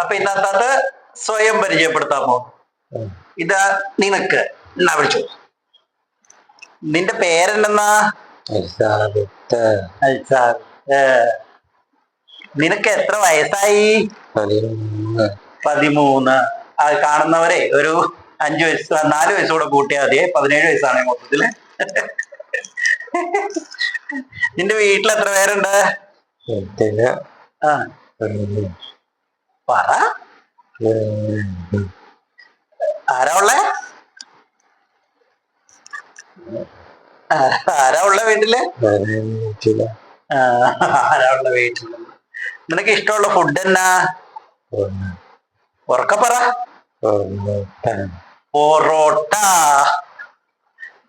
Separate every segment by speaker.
Speaker 1: അപ്പൊ ഇന്നത്തെ സ്വയം പരിചയപ്പെടുത്താമോ? ഇത് നിനക്ക്. എന്നാ വിളിച്ചു. നിന്റെ പേരെന്തെന്നാ? നിനക്ക് എത്ര വയസ്സായി?
Speaker 2: പതിമൂന്ന്.
Speaker 1: കാണുന്നവരെ ഒരു അഞ്ചു വയസ്സ് നാല് വയസ്സോടെ കൂട്ടിയാൽ മതിയെ പതിനേഴ് വയസ്സാണ് മൊത്തത്തിൽ. നിന്റെ വീട്ടിൽ എത്ര പേരുണ്ട്? ആ. പറ. ആരാ ഉള്ളേ? ആരാ ഉള്ള വീട്ടിൽ? ആരാ ഉള്ള വീട്ടിൽ? നിനക്ക് ഇഷ്ടമുള്ള ഫുഡ് എന്നാ? ഉറക്ക പറ.
Speaker 2: പൊറോട്ട,
Speaker 1: പൊറോട്ട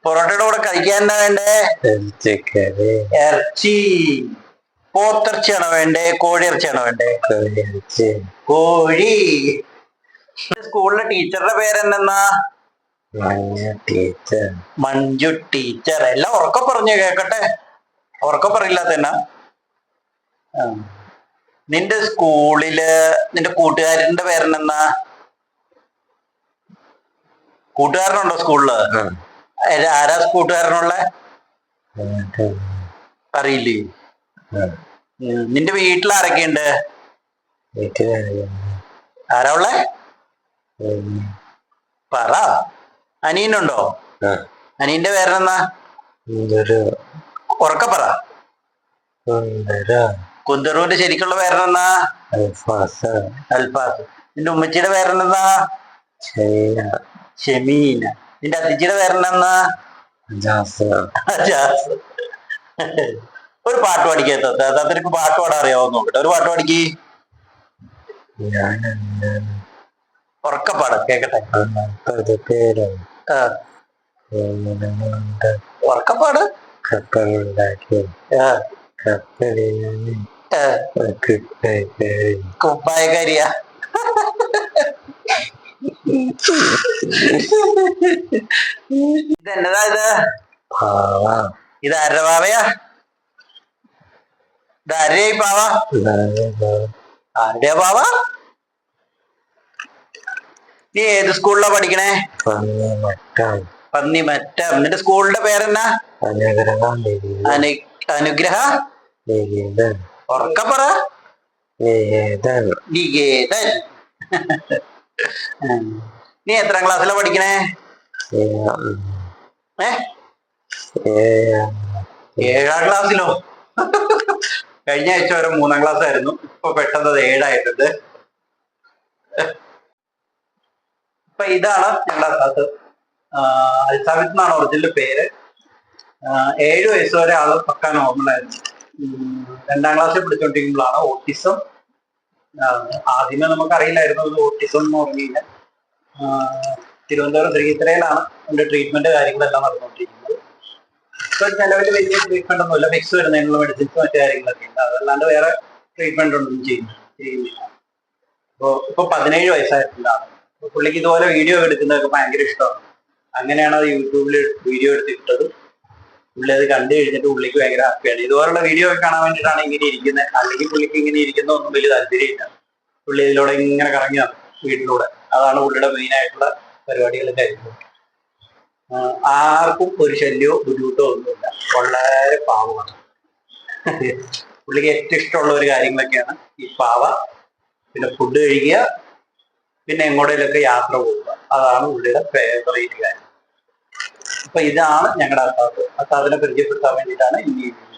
Speaker 1: പൊറോട്ടയുടെ കൂടെ കഴിക്കാൻ എന്താ വേണ്ടേ? ഇറച്ചി. പോത്തിറച്ചിയാണോ വേണ്ടേ? കോഴി ഇറച്ചിയാണോ വേണ്ടേ? കോഴി. സ്കൂളിലെ ടീച്ചറുടെ പേരെന്തെന്നാ?
Speaker 2: ടീച്ചർ.
Speaker 1: മഞ്ജു ടീച്ചർ. എല്ലാം ഉറക്ക പറഞ്ഞു കേക്കട്ടെ. ഉറക്ക പറയില്ല തന്ന. നിന്റെ സ്കൂളിൽ നിന്റെ കൂട്ടുകാരന്റെ പേരെന്തെന്നാ? കൂട്ടുകാരനുണ്ടോ സ്കൂളിൽ? ആരാ കൂട്ടുകാരനുള്ള അറിയില്ലേ. നിന്റെ വീട്ടിൽ ആരൊക്കെയുണ്ട് ആരാ ഉള്ളേ? പറ. അനിയനുണ്ടോ? അനിയന്റെ പേരെന്നാ ഉറക്ക പറ. കുന്തറൂന്റെ ശരിക്കുള്ള പേരെന്നാ
Speaker 2: അൽഫാസ.
Speaker 1: അൽഫാസ്. നിന്റെ ഉമ്മച്ചിയുടെ പേരെന്നാ ഷമീന. നിന്റെ അതിജിയുടെ പേരെന്നാ
Speaker 2: ജാസ്
Speaker 1: ജാസ്. ഒരു പാട്ട് പഠിക്കാത്ത അത്തരക്ക് പാട്ട് പാടാൻ അറിയാവോ നോക്കട്ടെ ഒരു പാട്ട്
Speaker 2: പാടിക്ക്.
Speaker 1: ഉറക്കപ്പാട് കേക്കട്ടെ. ഉറക്കപ്പാട്?
Speaker 2: കപ്പലുണ്ടാക്കി
Speaker 1: ആ,
Speaker 2: കപ്പലിന്
Speaker 1: കുപ്പായക്കാരിയാ. ഇതെന്നതാ ഇത്?
Speaker 2: പാവ.
Speaker 1: ഇത് ആരുടെ ആരുടെയായി പാവ ആരുടെയാ പാവ നീ ഏത് സ്കൂളിലാ പഠിക്കണേ? പന്നിമറ്റം. നിന്റെ സ്കൂളിന്റെ പേരെന്നാ? അനു അനുഗ്രഹ? ഉറക്കപ്പറ പറ.
Speaker 2: നികേതൻ.
Speaker 1: നീ എത്രാം ക്ലാസ്സിലാ പഠിക്കണേ? ഏ? ഏഴാം ക്ലാസ്സിലോ കഴിഞ്ഞ ആഴ്ച വരെ മൂന്നാം ക്ലാസ് ആയിരുന്നു. ഇപ്പൊ പെട്ടെന്ന് അത് ഏഴായിട്ടുണ്ട് ഇപ്പൊ ഇതാണ് ഞങ്ങളുടെ ക്ലാസ് അൽസാബിത്ത് എന്നാണ് ഒറിജിനൽ പേര്. ഏഴ് വയസ്സ് വരെ ആൾ പക്കാൻ നോർമലായിരുന്നു രണ്ടാം ക്ലാസ്സിൽ പഠിച്ചുകൊണ്ടിരിക്കുമ്പോഴാണ് ഓട്ടിസം ആദ്യമേ നമുക്ക് അറിയില്ലായിരുന്നു ഓട്ടിസം എന്ന് പറഞ്ഞു കഴിഞ്ഞാൽ തിരുവനന്തപുരം ശ്രീത്രയിലാണ് എന്റെ ട്രീറ്റ്മെന്റ് കാര്യങ്ങളെല്ലാം നടന്നുകൊണ്ടിരിക്കുന്നത് ഇപ്പൊ നിലവിൽ വലിയ ട്രീറ്റ്മെന്റ് ഒന്നുമില്ല. മിക്സ് വരുന്നതിനുള്ള മെഡിസിൻസ് മറ്റു കാര്യങ്ങളൊക്കെ ഉണ്ട്. അതല്ലാണ്ട് വേറെ ട്രീറ്റ്മെന്റ് ഒന്നും ചെയ്യുന്നു ചെയ്യുന്നില്ല. ഇപ്പൊ ഇപ്പൊ പതിനേഴ് വയസ്സായിട്ടുള്ളതാണ്. പുള്ളിക്ക് ഇതുപോലെ വീഡിയോ എടുക്കുന്നതൊക്കെ ഭയങ്കര ഇഷ്ടമാണ്. അങ്ങനെയാണ് അത് യൂട്യൂബിൽ വീഡിയോ എടുത്തിട്ടത്. പുള്ളി അത് കണ്ടു കഴിഞ്ഞിട്ട് പുള്ളിക്ക് ഭയങ്കര ഹാപ്പിയാണ് ഇതുപോലുള്ള വീഡിയോ ഒക്കെ കാണാൻ വേണ്ടിയിട്ടാണ് ഇങ്ങനെ ഇരിക്കുന്നത് അല്ലെങ്കിൽ പുള്ളിക്ക് ഇങ്ങനെ ഇരിക്കുന്ന ഒന്നും വലിയ താല്പര്യമില്ല. പുള്ളി ഇതിലൂടെ ഇങ്ങനെ കറങ്ങി വീട്ടിലൂടെ. അതാണ് പുള്ളിയുടെ മെയിൻ ആയിട്ടുള്ള പരിപാടികളും കാര്യങ്ങളും. ആർക്കും ഒരു ശല്യമോ ബുദ്ധിമുട്ടോ ഒന്നുമില്ല. വളരെ പാവമാണ്. പുള്ളിക്ക് ഏറ്റവും ഇഷ്ടമുള്ള ഒരു കാര്യങ്ങളൊക്കെയാണ് ഈ പാവ. പിന്നെ ഫുഡ് കഴിക്കുക പിന്നെ എങ്ങോട്ടേലൊക്കെ യാത്ര പോവുക. അതാണ് പുള്ളിയുടെ ഫേവറേറ്റ് കാര്യം. അപ്പൊ ഇതാണ് ഞങ്ങളുടെ അത്താത്ത്. അത്താത്തിനെ പരിചയപ്പെടുത്താൻ വേണ്ടിയിട്ടാണ് വീഡിയോ